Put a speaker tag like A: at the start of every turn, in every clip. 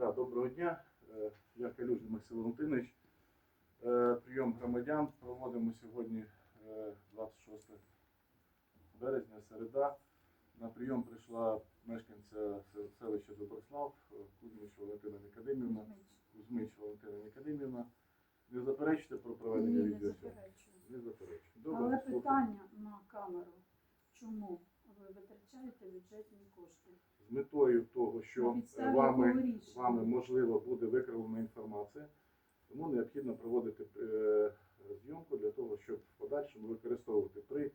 A: Да, доброго дня. Е, Я Калюжний Максим Валентинович. Е, Прийом громадян проводимо сьогодні е, 26 березня, середа. На прийом прийшла мешканця селища Доброслав, е, Кузьміч Валентина Нікодимівна. Кузьмич Валентина Нікодимівна. Не заперечите про проведення
B: Ні, не заперечую.
A: Не заперечую.
B: Але
A: Добре, слухаю.
B: питання на камеру. Чому ви витрачаєте бюджетні кошти?
A: З метою того, що вами, вами можливо буде викривлена інформація, тому необхідно проводити е, зйомку для того, щоб в подальшому використовувати при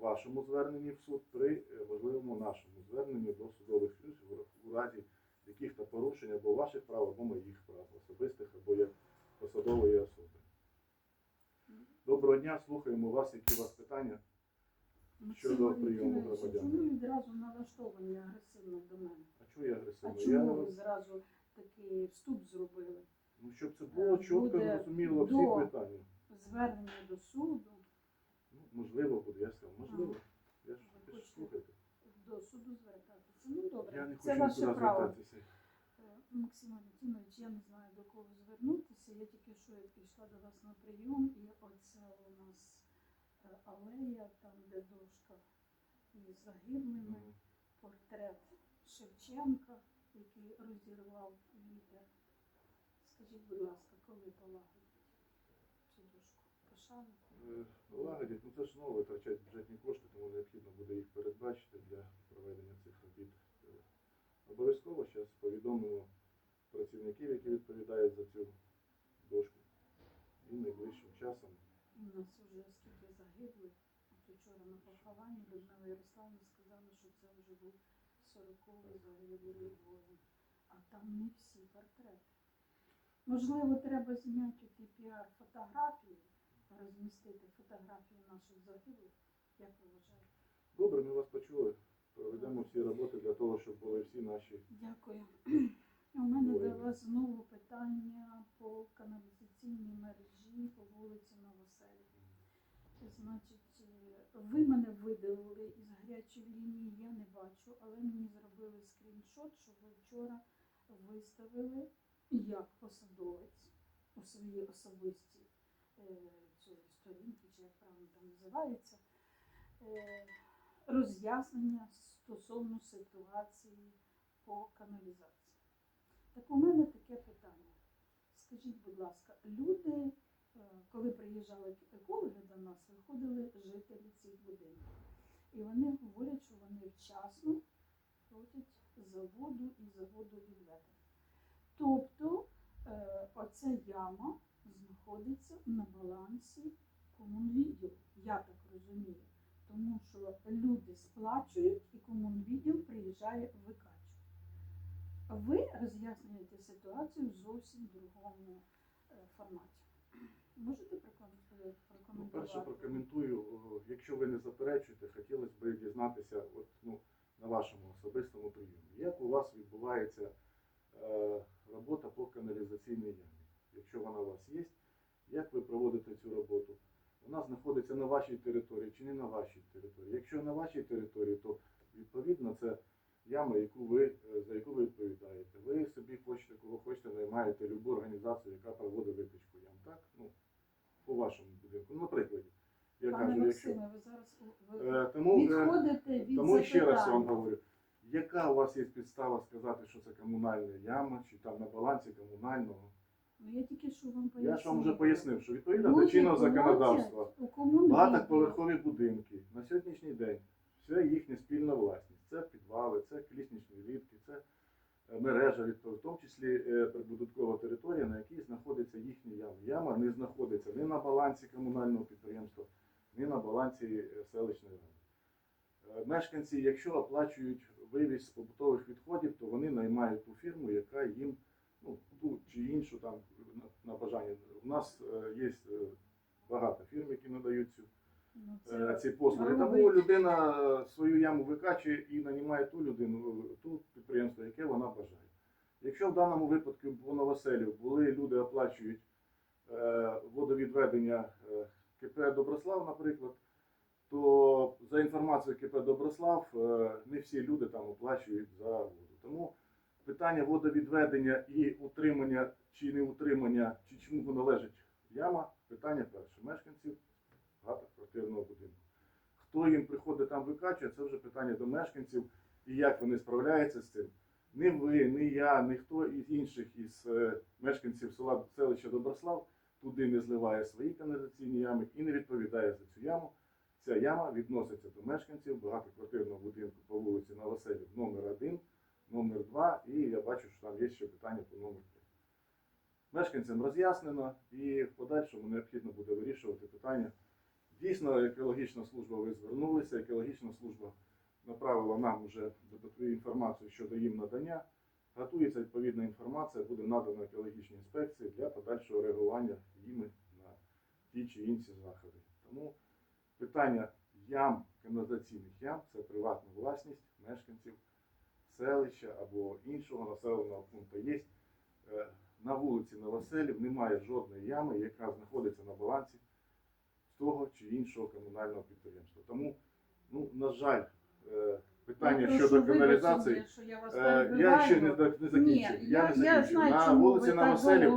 A: вашому зверненні в суд, при е, можливому нашому зверненні до судових слідчих у разі яких-то порушень або ваших прав, або моїх прав, особистих або як посадової особи. Доброго дня, слухаємо вас, які у вас питання. Щодо прийому громадян.
B: Чому відразу налаштовані агресивно до мене?
A: А чого я
B: А
A: агресивний?
B: чому ви зразу такий вступ зробили?
A: ну, щоб це було
B: Е,
A: чітко
B: буде
A: зрозуміло всі
B: до-
A: питання.
B: Звернення до суду,
A: Ну, можливо буде, я сказав, можливо. Я ж
B: Ви
A: ви ж
B: хочете
A: слухайте.
B: до суду звертатися. Ну добре,
A: Я не
B: це
A: хочу
B: ваше
A: нікуди
B: право.
A: звертатися.
B: Е, Максим Валентинович, я не знаю до кого звернутися. Я тільки що я прийшла до вас на прийом, і оце у нас алея, там де дошка із загиблими, портрет Шевченка, який розірвав вітер. Скажіть, будь ласка, коли полагодять цю дошку? Пошану?
A: Е, Лагодять, ну це ж знову витрачать бюджетні кошти, тому необхідно буде їх передбачити для проведення цих робіт. Е, Обов'язково зараз повідомимо працівників, які відповідають за цю дошку. І найближчим часом.
B: У нас вже скільки загиблих. От вчора на похованні Людмила Ярославна сказала, що це вже був 40-й загиблий. А там не всі портрети. Можливо, треба зняти ті піар-фотографії, розмістити фотографії наших загиблих. Як ви вважаєте?
A: Добре, ми вас почули. Проведемо всі роботи для того, щоб були всі наші.
B: Дякую. У мене
A: Ой.
B: до вас знову питання по каналізаційній мережі по вулиці Новоселі. Значить, ви мене видалили із гарячої лінії, я не бачу, але мені зробили скріншот, що ви вчора виставили як посадовець у своїй особистій е, сторінці, чи як правильно там називається, е, роз'яснення стосовно ситуації по каналізації. Так у мене таке питання. Скажіть, будь ласка, люди, коли приїжджали екологи до нас, виходили жителі цих будинків. І вони говорять, що вони вчасно платять за воду і за водовідведення. Тобто е, оця яма знаходиться на балансі комунвідділу, я так розумію. Тому що люди сплачують і комунвідділ приїжджає викачує. Ви роз'яснюєте ситуацію в зовсім другому е, форматі. Можете
A: Ну, перше прокоментую, якщо ви не заперечуєте, хотілося б дізнатися от, ну, на вашому особистому прийомі. Як у вас відбувається е, робота по каналізаційній ямі? Якщо вона у вас є, як ви проводите цю роботу? Вона знаходиться на вашій території чи не на вашій території? Якщо на вашій території, то відповідно це яма, яку ви, е, за яку ви відповідаєте. Ви собі хочете, кого хочете, наймаєте любу організацію, яка проводить випічку ям. Так? Ну, по вашому будинку. Ну, наприклад, я
B: Пане
A: кажу, якщо.
B: Максиме, ви зараз ви
A: Е, Тому, е,
B: відходите від
A: тому ще раз
B: запитання.
A: вам говорю, яка у вас є підстава сказати, що це комунальна яма, чи там на балансі комунального?
B: Ну, я тільки що вам пояснила.
A: Я ж вам вже пояснив, що відповідно до
B: Люди
A: чинного
B: платять
A: законодавства
B: у комунвідділ.
A: багатоповерхові будинки на сьогоднішній день це їхня спільна власність. Це підвали, це кліснічні літки, це мережа, в тому числі е, прибудинкова територія, на якій знаходиться їхня яма. Яма не знаходиться ні на балансі комунального підприємства, ні на балансі е, селищної ради. Е, Мешканці, якщо оплачують вивіз побутових відходів, то вони наймають ту фірму, яка їм ну, ту чи іншу там на, бажання. У нас є багато фірм, які надають цю е, ці послуги. Тому людина е, свою яму викачує і нанімає ту людину, е, ту підприємство, яке вона бажає. Якщо в даному випадку по новоселів були люди оплачують е, водовідведення е, КП Доброслав, наприклад, то за інформацією КП Доброслав е, не всі люди там оплачують за воду. Тому питання водовідведення і утримання чи не утримання, чи чому належить яма, питання перше. Мешканців багатоквартирного будинку. Хто їм приходить там викачує, це вже питання до мешканців і як вони справляються з цим. Ні ви, ні я, ні хто із інших із е, мешканців села селища Доброслав туди не зливає свої каналізаційні ями і не відповідає за цю яму. Ця яма відноситься до мешканців багатоквартирного будинку по вулиці Новоселів номер 1 номер 2 і я бачу, що там є ще питання по номер 3. Мешканцям роз'яснено і в подальшому необхідно буде вирішувати питання. Дійсно, екологічна служба ви звернулися, екологічна служба направила нам вже інформацію щодо їм надання. Готується відповідна інформація, буде надана екологічній інспекції для подальшого реагування їми на ті чи інші заходи. Тому питання ям, каналізаційних ям це приватна власність мешканців селища або іншого населеного пункту. Є е, на вулиці Новоселів немає жодної ями, яка знаходиться на балансі того чи іншого комунального підприємства. Тому, ну, на жаль, е, питання
B: прошу
A: щодо каналізації.
B: я
A: Е. Я ще не, не закінчив.
B: Ні,
A: я,
B: я,
A: не
B: я знаю,
A: на вулиці Новоселів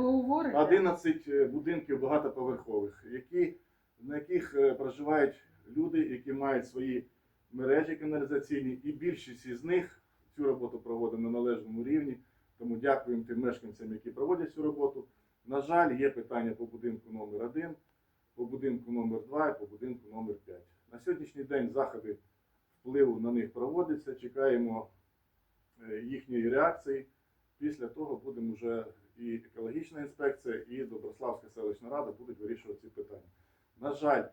A: 11 е, будинків багатоповерхових, які, на яких проживають люди, які мають свої мережі каналізаційні, і більшість із них цю роботу проводить на належному рівні. Тому дякуємо тим мешканцям, які проводять цю роботу. На жаль, є питання по будинку номер 1 по будинку номер 2 і по будинку номер 5 На сьогоднішній день заходи впливу на них проводяться. Чекаємо е, їхньої реакції. Після того будемо вже і екологічна інспекція, і Доброславська селищна рада будуть вирішувати ці питання. На жаль,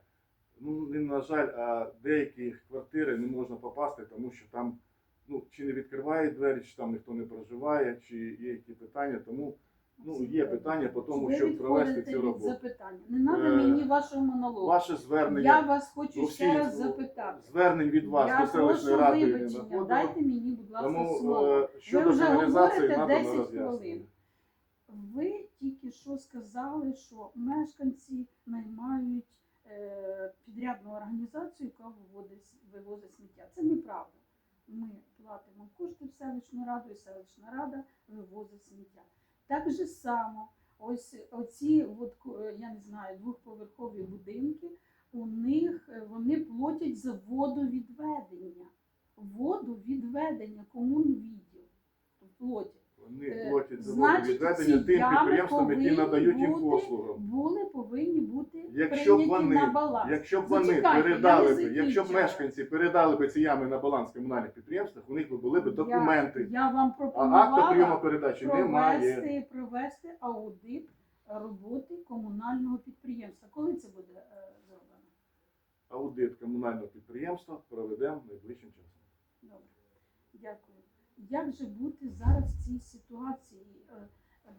A: ну не на жаль, а деякі квартири не можна попасти, тому що там ну, чи не відкривають двері, чи там ніхто не проживає, чи є які питання. Тому ну, є питання по тому,
B: Ви
A: щоб провести цю роботу.
B: запитання. Не треба
A: Е,
B: мені вашого монологу.
A: Ваше
B: Я вас хочу ще раз запитати.
A: звернень від вас
B: я
A: до селищної
B: прошу
A: ради не
B: вибачення. Дайте мені, будь ласка,
A: Тому
B: слово.
A: е, щодо
B: вже
A: каналізації
B: говорите
A: надано
B: 10
A: роз'яснення.
B: хвилин. Ви тільки що сказали, що мешканці наймають е, підрядну організацію, яка виводить, вивозить сміття. Це неправда. Ми платимо кошти в селищну раду, і селищна рада вивозить сміття. Так же само, ось оці, от, е, я не знаю, двохповерхові будинки, у них е, вони платять за водовідведення. Водовідведення, комунвідділ платять.
A: Вони
B: Е,
A: платять за водовідведення тим підприємствам, які надають їм послугу.
B: були повинні бути
A: Якщо б
B: прийняті
A: вони,
B: на баланс.
A: якщо б вони
B: Зачекайте, я
A: передали
B: не
A: б, якщо б
B: закінчила.
A: мешканці передали б ці ями на баланс комунальних підприємствах, у них би були б документи.
B: Я, я вам
A: А
B: пропонувала
A: прийому передачі немає.
B: провести, провести аудит роботи комунального підприємства. Коли це буде е, зроблено?
A: Аудит комунального підприємства проведемо найближчим часом.
B: Добре, дякую. Як же бути зараз в цій ситуації? Е,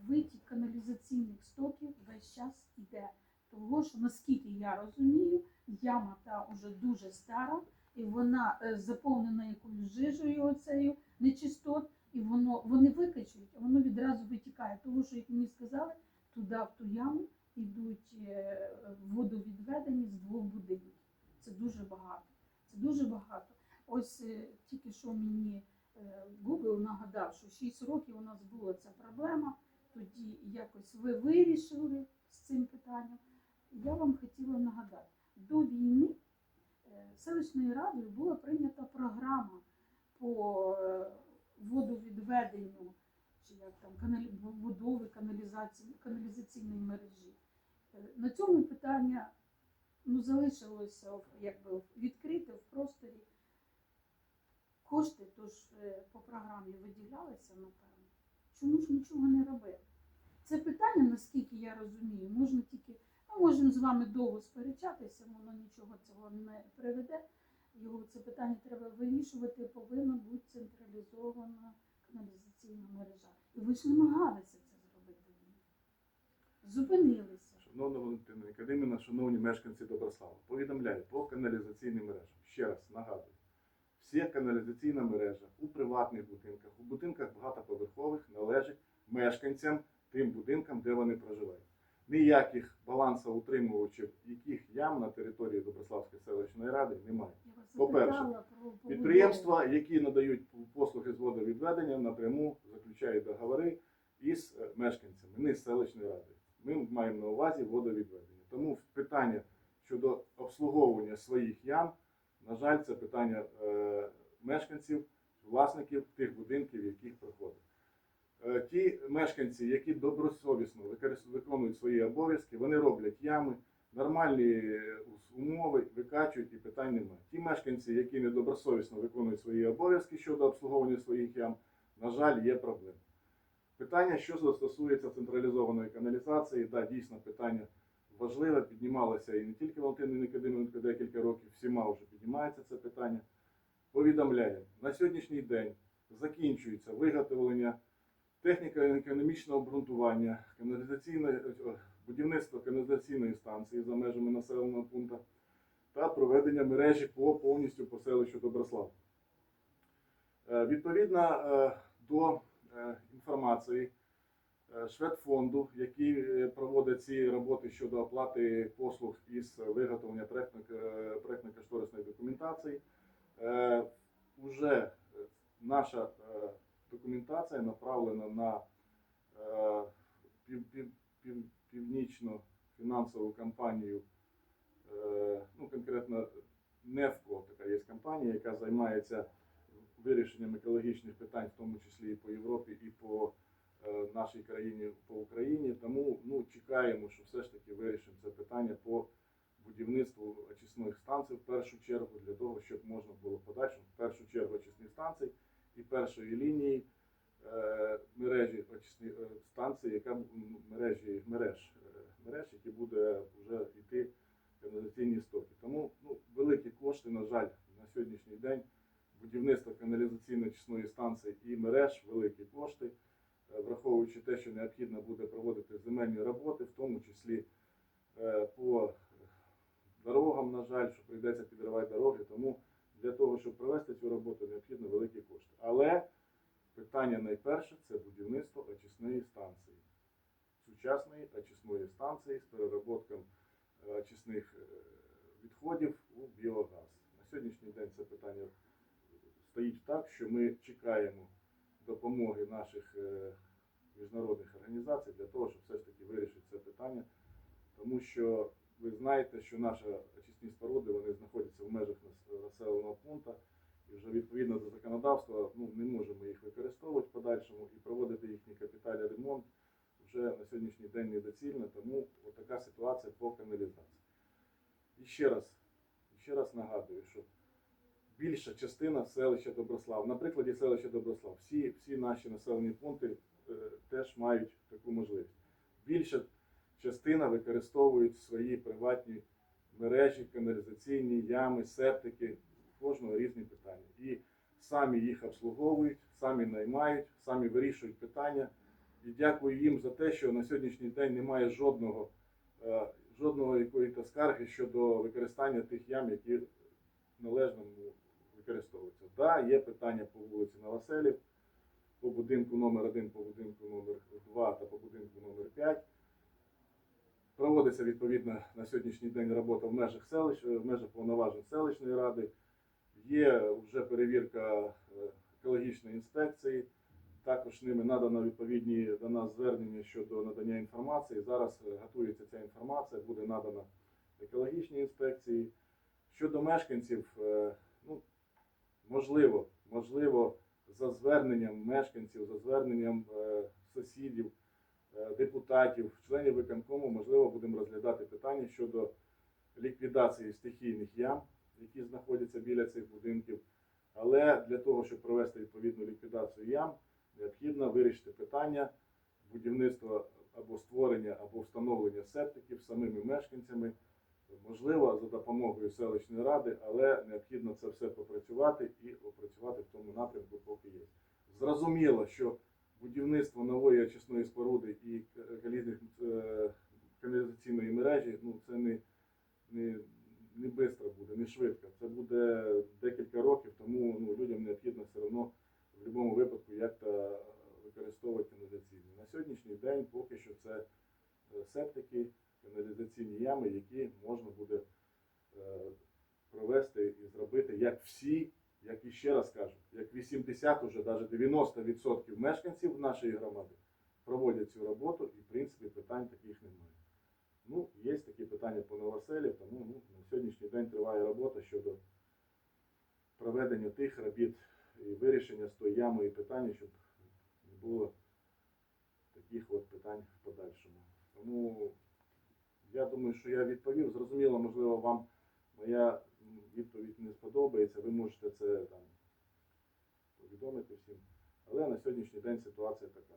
B: Витік каналізаційних стоків весь час іде. Того що, наскільки я розумію, яма та вже дуже стара, і вона е, заповнена якоюсь жижею оцею нечистот, і воно вони викачують, а воно відразу витікає. Тому що, як мені сказали, туди в ту яму йдуть е, водовідведені з двох будинків. Це дуже багато. Це дуже багато. Ось тільки що мені Google нагадав, що 6 років у нас була ця проблема. Тоді якось ви вирішили з цим питанням. Я вам хотіла нагадати, до війни е, селищною радою була прийнята програма по е, водовідведенню чи як там будови каналізації, каналізаційної мережі. Е, На цьому питання ну, залишилося якби відкрите в просторі. Кошти тож е, по програмі виділялися, напевно. Чому ж нічого не робили? Це питання, наскільки я розумію, можна тільки, ми можемо з вами довго сперечатися, воно нічого цього не приведе. Його це питання треба вирішувати, повинна бути централізована каналізаційна мережа. І ви ж намагалися це зробити. Зупинилися.
A: Шановна Валентина Академіна, шановні мешканці Доброслава, повідомляю по каналізаційним мережам. Ще раз нагадую, вся каналізаційна мережа у приватних будинках, у будинках багатоповерхових належить мешканцям тим будинкам, де вони проживають. Ніяких балансоутримувачів, яких ям на території Доброславської селищної ради немає. По-перше. Підприємства, які надають послуги з водовідведення, напряму заключають. заключають договори із е, мешканцями, не з селищної ради. Ми маємо на увазі водовідведення. Тому питання щодо обслуговування своїх ям, на жаль, це питання е, мешканців, власників тих будинків, яких проходить. Е, Ті мешканці, які добросовісно виконують свої обов'язки, вони роблять ями, нормальні е, умови, викачують і питань немає. Ті мешканці, які недобросовісно виконують свої обов'язки щодо обслуговування своїх ям, на жаль, є проблеми. Питання, що стосується централізованої каналізації, да, дійсно питання важливе, піднімалося і не тільки Валентиною Никодименко декілька років, всіма вже піднімається це питання. Повідомляємо, на сьогоднішній день закінчується виготовлення техніко-економічного обґрунтування каналізаційної е, каналізаційної станції за межами населеного пункту та проведення мережі по повністю по селищу Доброслав. Е, Відповідно е, до е, інформації е, Шведфонду, який е, проводить ці роботи щодо оплати послуг із виготовлення проектно- е, проектно-кошторисної документації, е, уже е, наша е, документація направлена на е, пів, пів, пів, північну фінансову компанію, е, ну конкретно НЕФКО, така є компанія, яка займається вирішенням екологічних питань, в тому числі і по Європі, і по е, нашій країні, по Україні. Тому ну, чекаємо, що все ж таки вирішимо це питання по будівництву очисних станцій в першу чергу, для того, щоб можна було подальшому в першу чергу очисні станції і першої лінії е, мережі очисні е, станції, яка мережі мереж, мереж, які буде вже йти каналізаційні стоки. Тому ну, великі кошти, на жаль, на сьогоднішній день будівництво каналізаційно-очисної станції і мереж великі кошти, враховуючи те, що необхідно буде проводити земельні роботи, в тому числі е, по дорогам, на жаль, що прийдеться підривати дороги. Тому для того, щоб провести цю роботу, необхідно великі кошти. Але питання найперше це будівництво очисної станції, сучасної очисної станції з перероботком е, очисних е, відходів у біогаз. На сьогоднішній день це питання стоїть так, що ми чекаємо допомоги наших е, міжнародних організацій для того, щоб все ж таки вирішити це питання, тому що ви знаєте, що наші очисні споруди вони знаходяться в межах населеного пункту, і вже відповідно до законодавства ну, не можемо їх використовувати в подальшому і проводити їхній капітальний ремонт вже на сьогоднішній день недоцільно, тому така ситуація по каналізації. І ще раз, ще раз нагадую, що більша частина селища Доброслав, на прикладі селища Доброслав, всі, всі наші населені пункти е, теж мають таку можливість. Більша частина використовують свої приватні мережі, каналізаційні ями, септики, кожного різні питання. І самі їх обслуговують, самі наймають, самі вирішують питання. І дякую їм за те, що на сьогоднішній день немає жодного, е, жодного якоїсь скарги щодо використання тих ям, які належно використовуються. Так, да, є питання по вулиці Новоселів, по будинку номер 1 по будинку номер 2 та по будинку номер 5 Проводиться відповідно на сьогоднішній день робота в межах селищ, в межах повноважень селищної ради. Є вже перевірка е, екологічної інспекції. Також ними надано відповідні до нас звернення щодо надання інформації. Зараз е, готується ця інформація, буде надана екологічній інспекції. Щодо мешканців, е, ну, можливо, можливо, за зверненням мешканців, за зверненням е, сусідів, е, депутатів, членів виконкому, можливо, будемо розглядати питання щодо ліквідації стихійних ям, які знаходяться біля цих будинків. Але для того, щоб провести відповідну ліквідацію ям, необхідно вирішити питання будівництва або створення, або встановлення септиків самими мешканцями. Можливо, за допомогою селищної ради, але необхідно це все попрацювати і опрацювати в тому напрямку, поки є. Зрозуміло, що будівництво нової очисної споруди і калізних е, каналізаційної мережі ну це не, не, не швидко буде, не швидко. Це буде декілька років, тому ну, людям необхідно все одно в будь-якому випадку як-то використовувати каналізаційні. На сьогоднішній день поки що це е, септики, каналізаційні ями, які можна буде е, провести і зробити як всі як і ще раз кажу, як 80, уже навіть 90% мешканців нашої громади проводять цю роботу і, в принципі, питань таких немає. Ну, є такі питання по новоселі, тому ну, на сьогоднішній день триває робота щодо проведення тих робіт і вирішення з тої ями і питання, щоб не було таких от питань в подальшому. Тому я думаю, що я відповів. Зрозуміло, можливо, вам моя відповідь не сподобається. Ви можете це там повідомити всім. Але на сьогоднішній день ситуація така.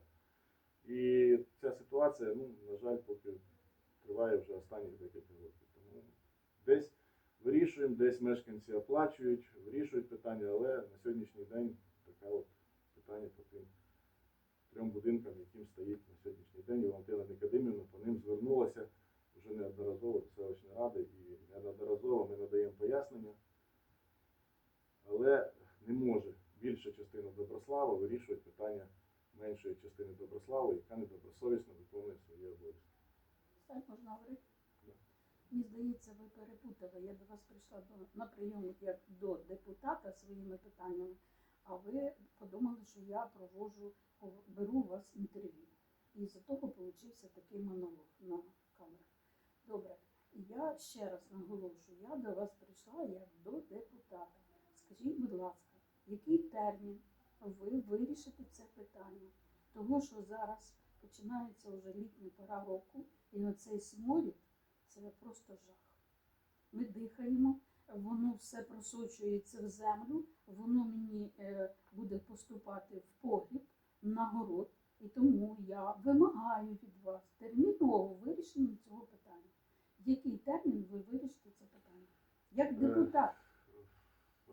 A: І ця ситуація, ну, на жаль, поки триває вже останні декілька років. Тому десь вирішуємо, десь мешканці оплачують, вирішують питання, але на сьогоднішній день таке от питання по тим трьом будинкам, яким стоїть на сьогоднішній день. І Валентина Никодимівна по ним звернулася вже неодноразово до селищної ради і неодноразово ми надаємо пояснення. Але не може більша частина Доброслава вирішувати питання меншої частини Доброслави, яка недобросовісно виконує свої обов'язки.
B: Так можна говорити?
A: Да.
B: Мені здається, ви перепутали. Я до вас прийшла до, на прийом як до депутата своїми питаннями, а ви подумали, що я проводжу, беру у вас інтерв'ю. І з-за того получився такий монолог на камеру. Добре, я ще раз наголошую, я до вас прийшла як до депутата. Скажіть, будь ласка, який термін ви вирішите це питання? Того, що зараз починається вже літня пора року, і оцей сморід це просто жах. Ми дихаємо, воно все просочується в землю, воно мені е, буде поступати в погріб, на город. І тому я вимагаю від вас термінового вирішення цього питання. В який термін ви вирішите це питання? Як
A: Е,
B: депутат?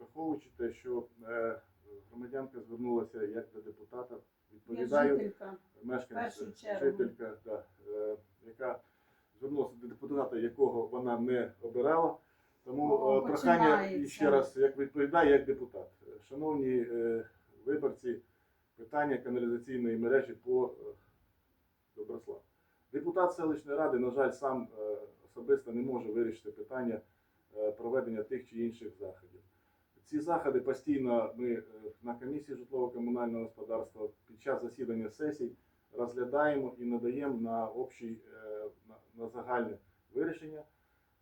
A: Враховуючи те, що е, громадянка звернулася як до депутата, відповідаю мешканця, жителька, да, е, яка звернулася до депутата, якого вона не обирала. Тому
B: О,
A: е, прохання ще раз, як відповідаю, як депутат. Шановні виборці, питання каналізаційної мережі по Доброслав. Депутат селищної ради, на жаль, сам особисто не може вирішити питання проведення тих чи інших заходів. Ці заходи постійно ми е, на комісії житлово-комунального господарства під час засідання сесій розглядаємо і надаємо на общий, е, на, загальне вирішення.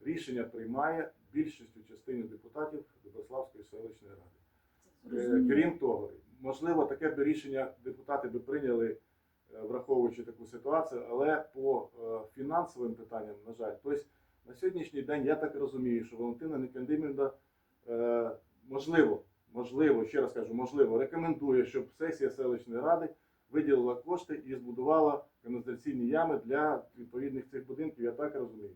A: Рішення приймає більшістю частини депутатів Доброславської селищної ради. Е. Крім того, можливо, таке б рішення депутати би прийняли, враховуючи таку ситуацію, але по фінансовим питанням, на жаль, тобто на сьогоднішній день я так розумію, що Валентина Никандимівна, можливо, можливо, ще раз кажу, можливо, рекомендує, щоб сесія селищної ради виділила кошти і збудувала каналізаційні ями для відповідних цих будинків. Я так розумію.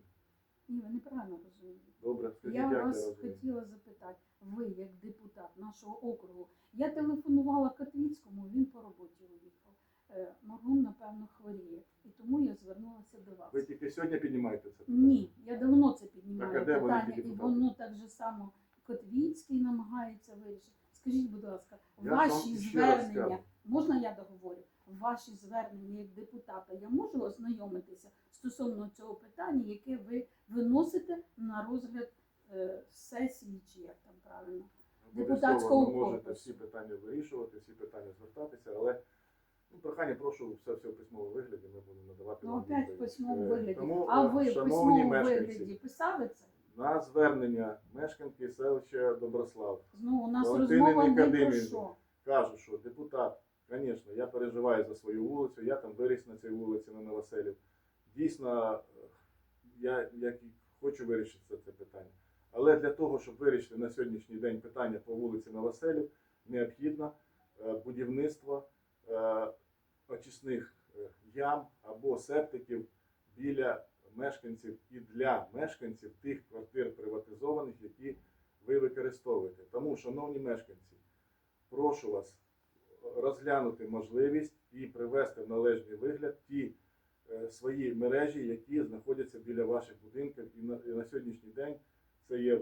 B: Ні, ви неправильно розумієте.
A: Добре, скажіть,
B: Я
A: як
B: вас
A: розумію.
B: хотіла запитати, ви як депутат нашого округу, я телефонувала Котвіцькому, він по роботі уїхав. Е, Моргун, напевно, хворіє, і тому я звернулася до вас.
A: Ви тільки сьогодні піднімаєте це питання?
B: Ні, я давно це
A: Так,
B: піднімаю
A: а де
B: питання,
A: ті
B: і
A: депутати?
B: воно так же само Котвіцький намагається вирішити. Скажіть, будь ласка,
A: Я
B: ваші звернення, можна я договорю? Ваші звернення як депутата, я можу ознайомитися стосовно цього питання, яке ви виносите на розгляд е, сесії, чи як там правильно? депутатського
A: ви можете всі питання вирішувати, всі питання звертатися, але ну, прохання прошу все все в письмовому вигляді, ми будемо надавати
B: Ну,
A: вам
B: опять в
A: відповідь.
B: письмовому
A: Е,
B: вигляді.
A: Тому,
B: А
A: е,
B: ви в
A: шановні
B: письмовому
A: мешканці,
B: вигляді писали це?
A: На звернення мешканки селища Доброслав
B: Знову у нас
A: Валентини
B: розмова не про
A: Никодимівни.
B: що.
A: кажу, що депутат, звісно, я переживаю за свою вулицю, я там виріс на цій вулиці на Новоселів. Дійсно, е, я як хочу вирішити це, це питання. Але для того, щоб вирішити на сьогоднішній день питання по вулиці Новоселів, необхідно е, будівництво е, очисних е, ям або септиків біля мешканців і для мешканців тих квартир приватизованих, які ви використовуєте. Тому, шановні мешканці, прошу вас розглянути можливість і привести в належний вигляд ті е, свої мережі, які знаходяться біля ваших будинків. І на, і на сьогоднішній день це є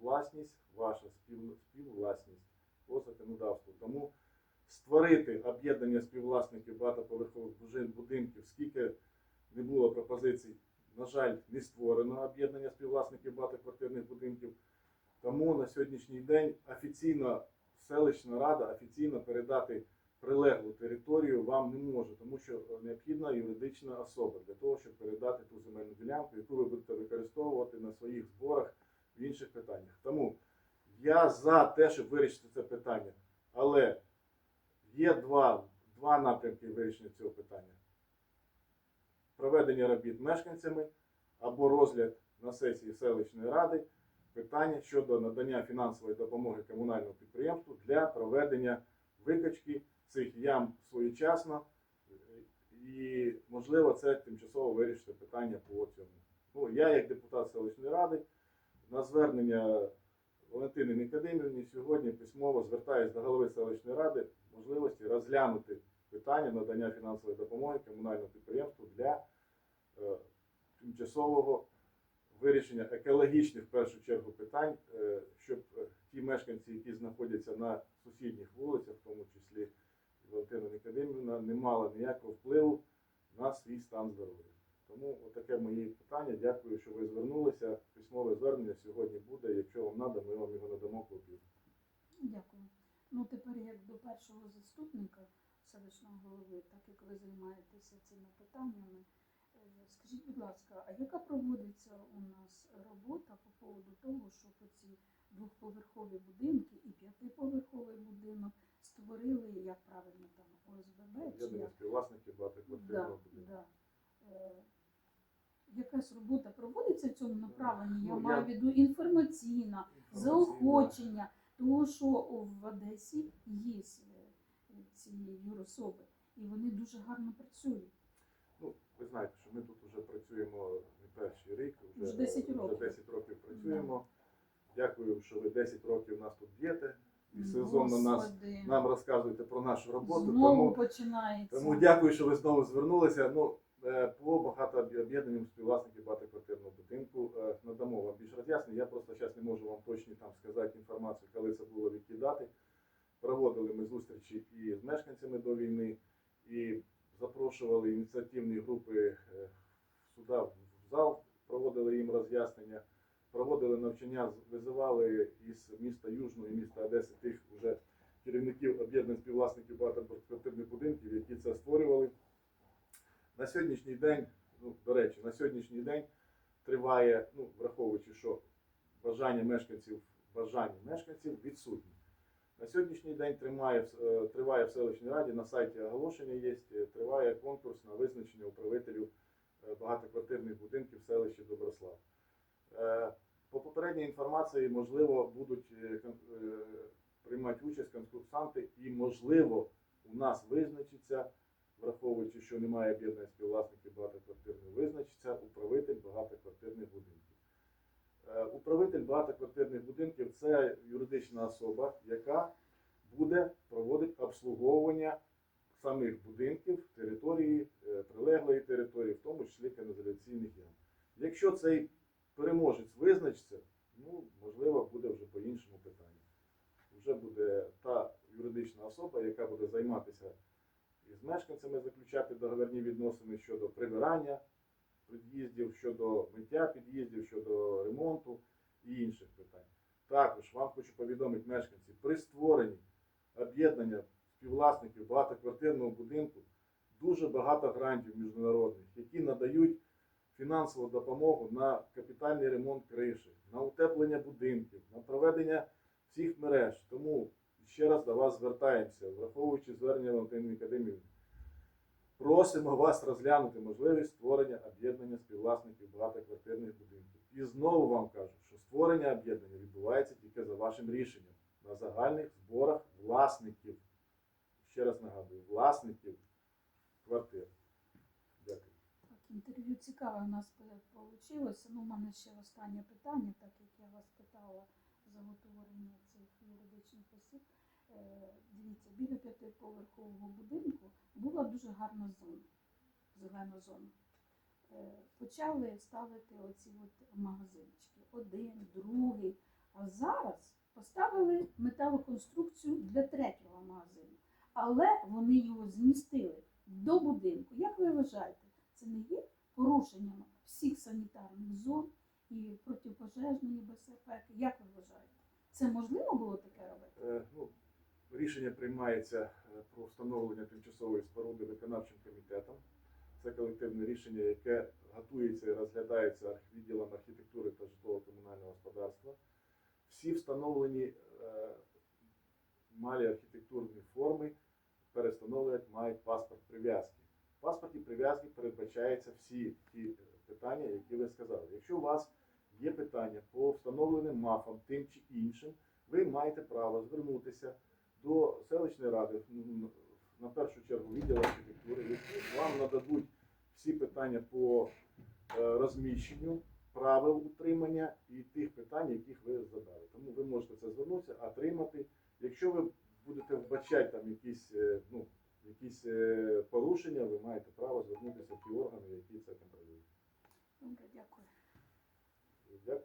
A: власність, ваша спів, співвласність по законодавству. Тому створити об'єднання співвласників багатоповерхових будинків, скільки не було пропозицій, на жаль, не створено об'єднання співвласників багатоквартирних будинків. Тому на сьогоднішній день офіційно селищна рада офіційно передати прилеглу територію вам не може, тому що необхідна юридична особа для того, щоб передати ту земельну ділянку, яку ви будете використовувати на своїх зборах в інших питаннях. Тому я за те, щоб вирішити це питання, але є два, два напрямки вирішення цього питання: проведення робіт мешканцями або розгляд на сесії селищної ради питання щодо надання фінансової допомоги комунальному підприємству для проведення викачки цих ям своєчасно. І можливо це тимчасово вирішити питання по цьому. Ну, я, як депутат селищної ради, на звернення Валентини Нікодимівні сьогодні письмово звертаюся до голови селищної ради можливості розглянути питання надання фінансової допомоги комунальному підприємству для е, тимчасового вирішення екологічних в першу чергу питань, е, щоб е, ті мешканці, які знаходяться на сусідніх вулицях, в тому числі Валентина Нікодимівна, не мали ніякого впливу на свій стан здоров'я. Тому отаке мої питання. Дякую, що ви звернулися. Письмове звернення сьогодні буде. Якщо вам треба, ми вам його надамо копію.
B: Дякую. Ну тепер як до першого заступника селищного голови, так як ви займаєтеся цими питаннями, е, скажіть, будь ласка, а яка проводиться у нас робота по поводу того, щоб оці двохповерхові будинки і п'ятиповерховий будинок створили, як правильно там ОСББ
A: Об'єднання
B: як?
A: співвласників багатоквартирного
B: Да,
A: будинку.
B: да. Е, Якась робота проводиться в цьому направленні, я
A: Ну,
B: маю в виду інформаційна,
A: Інформаційна.
B: заохочення, тому що в Одесі є е, ці юрособи, і вони дуже гарно працюють.
A: Ну, ви знаєте, що ми тут вже працюємо не перший рік, вже,
B: Вже 10
A: вже
B: років.
A: 10 років працюємо. Дякую, що ви 10 років нас тут б'єте і сезонно нас, нам розказуєте про нашу роботу.
B: знову
A: Тому,
B: починається.
A: тому дякую, що ви знову звернулися. Ну, е, по багатооб'єднанням співвласників багатоквартирного будинку е, надамо вам більш роз'яснень. Я просто зараз не можу вам точно там сказати інформацію, коли це було в які дати. Проводили ми зустрічі і з мешканцями до війни, і запрошували ініціативні групи е, сюди в зал, проводили їм роз'яснення, проводили навчання, визивали із міста Южного і міста Одеси тих вже керівників об'єднань співвласників багатоквартирних будинків, які це створювали. На сьогоднішній день, ну, до речі, на сьогоднішній день триває, ну, враховуючи, що бажання мешканців, бажання мешканців відсутні. На сьогоднішній день тримає, е, триває в селищній раді, на сайті оголошення є, е, триває конкурс на визначення управителів е, багатоквартирних будинків в селищі Доброслав. По попередній інформації, можливо, будуть приймати участь конкурсанти, і, можливо, у нас визначиться, враховуючи, що немає об'єднання співвласників багатоквартирних, визначиться управитель багатоквартирних будинків. Е, Управитель багатоквартирних будинків це юридична особа, яка буде проводити обслуговування самих будинків, території, е, прилеглої території, в тому числі каналізаційних ям. Якщо цей переможець визначиться, ну можливо, буде вже по іншому питанню. Вже буде та юридична особа, яка буде займатися із мешканцями, заключати договірні відносини щодо прибирання під'їздів, щодо миття під'їздів, щодо ремонту і інших питань. Також вам хочу повідомити мешканці, при створенні об'єднання співвласників багатоквартирного будинку дуже багато грантів міжнародних, які надають фінансову допомогу на капітальний ремонт криші, на утеплення будинків, на проведення всіх мереж. Тому ще раз до вас звертаємося, враховуючи звернення Валентини Академії. Просимо вас розглянути можливість створення об'єднання співвласників багатоквартирних будинків. І знову вам кажу, що створення об'єднання відбувається тільки за вашим рішенням на загальних зборах власників. Ще раз нагадую, власників квартир. Дякую.
B: Так, інтерв'ю цікаве у нас вийшло. Ну, у мене ще останнє питання, так як я вас питала за утворення цих юридичних осіб. Е, Дивіться, біля п'ятиповерхового будинку була дуже гарна зона, зелена зона. Е, Почали ставити оці от магазинчики, один, другий. А зараз поставили металоконструкцію для третього магазину. Але вони його змістили до будинку. Як ви вважаєте, це не є порушенням всіх санітарних зон і протипожежної безпеки? Як ви вважаєте? Це можливо було таке робити?
A: Рішення приймається е, про встановлення тимчасової споруди виконавчим комітетом. Це колективне рішення, яке готується і розглядається відділом архітектури та житлово-комунального господарства. Всі встановлені е, малі архітектурні форми перестановлюють, мають паспорт прив'язки. В паспорті прив'язки передбачаються всі ті е, питання, які ви сказали. Якщо у вас є питання по встановленим мафам тим чи іншим, ви маєте право звернутися до селищної ради, на першу чергу відділ архітектури, які вам нададуть всі питання по е, розміщенню, правил утримання і тих питань, яких ви задали. Тому ви можете це звернутися, отримати. Якщо ви будете вбачати там якісь, е, ну, якісь е, порушення, ви маєте право звернутися в ті органи, які це контролюють.
B: Добре.
A: Дякую.